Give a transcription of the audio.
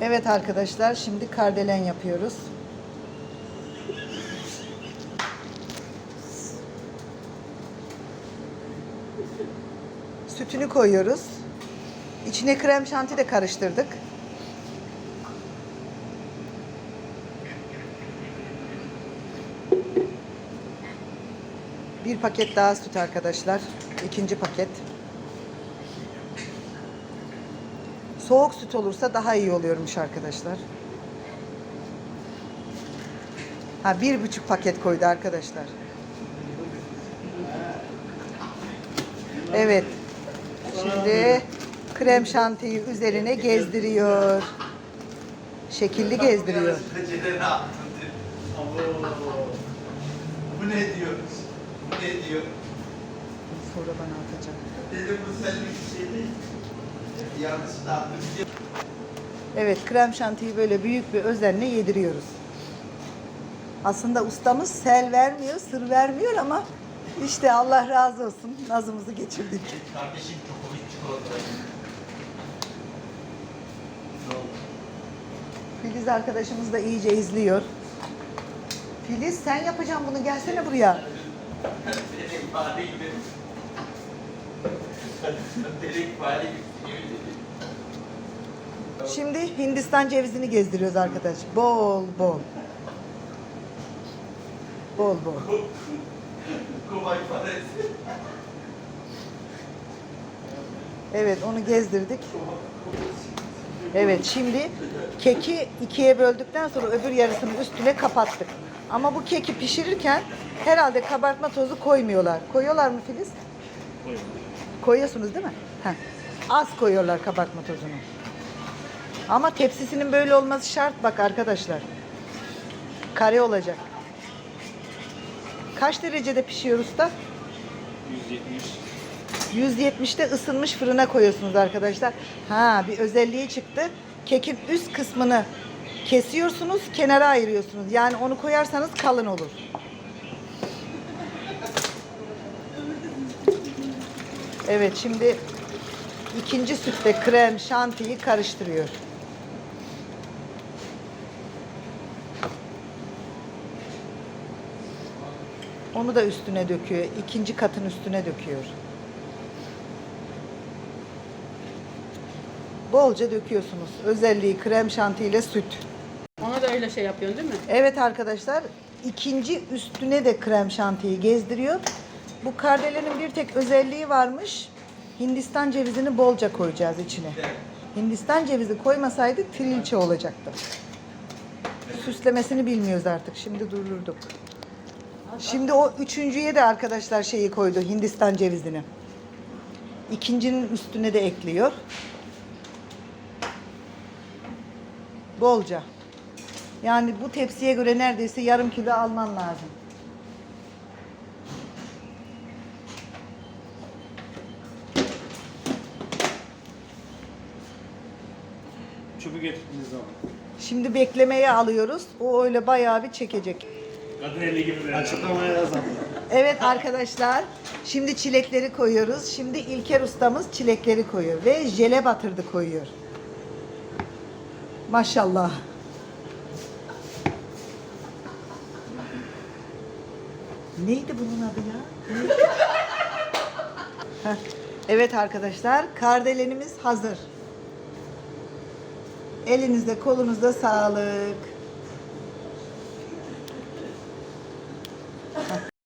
Evet arkadaşlar şimdi kardelen yapıyoruz. Sütünü koyuyoruz. İçine krem şanti de karıştırdık. Bir paket daha süt arkadaşlar. İkinci paket. Soğuk süt olursa daha iyi oluyormuş arkadaşlar. Ha bir buçuk paket koydu arkadaşlar. Evet. Şimdi krem şantiyi üzerine gezdiriyor. Şekilli gezdiriyor. Bu ne diyor? Bu ne diyor? Sonra bana atacak. Dedim bu senlik şey değil. Evet krem şantiyi böyle büyük bir özenle yediriyoruz. Aslında ustamız sel vermiyor, sır vermiyor ama işte Allah razı olsun nazımızı geçirdik. Kardeşim çikolatayı. Ne oldu? Filiz arkadaşımız da iyice izliyor. Filiz sen yapacaksın bunu gelsene buraya. Şimdi Hindistan cevizini gezdiriyoruz arkadaş. Bol bol. Bol bol. Kubay faresi. Evet onu gezdirdik. Evet şimdi keki ikiye böldükten sonra öbür yarısını üstüne kapattık. Ama bu keki pişirirken herhalde kabartma tozu koymuyorlar. Koyuyorlar mı Filiz? Koyuyorsunuz değil mi? Heh. Az koyuyorlar kabartma tozunu. Ama tepsisinin böyle olması şart bak arkadaşlar. Kare olacak. Kaç derecede pişiyor usta? 170. 170'te ısınmış fırına koyuyorsunuz arkadaşlar. Ha bir özelliği çıktı. Kekin üst kısmını kesiyorsunuz, kenara ayırıyorsunuz. Yani onu koyarsanız kalın olur. Evet şimdi ikinci sütte krem şantiyi karıştırıyor. Onu da üstüne döküyor. ikinci katın üstüne döküyor. Bolca döküyorsunuz. Özelliği krem şanti ile süt. Ona da öyle şey yapıyorsun değil mi? Evet arkadaşlar ikinci üstüne de krem şantiyi gezdiriyor. Bu kardelenin bir tek özelliği varmış. Hindistan cevizini bolca koyacağız içine. Hindistan cevizi koymasaydık trilçe olacaktı. Süslemesini bilmiyoruz artık. Şimdi durdurduk. Şimdi o üçüncüye de arkadaşlar şeyi koydu Hindistan cevizini. İkincinin üstüne de ekliyor. Bolca. Yani bu tepsiye göre neredeyse yarım kilo alman lazım. Çöpü getirdiğiniz zaman. Şimdi beklemeye alıyoruz. O öyle bayağı bir çekecek. Kadın eli gibi böyle. Açıklamaya yazalım. Evet arkadaşlar. Şimdi çilekleri koyuyoruz. Şimdi İlker ustamız çilekleri koyuyor ve jele batırdı koyuyor. Maşallah. Neydi bunun adı ya? Evet arkadaşlar, kardelenimiz hazır. Elinizde kolunuzda sağlık.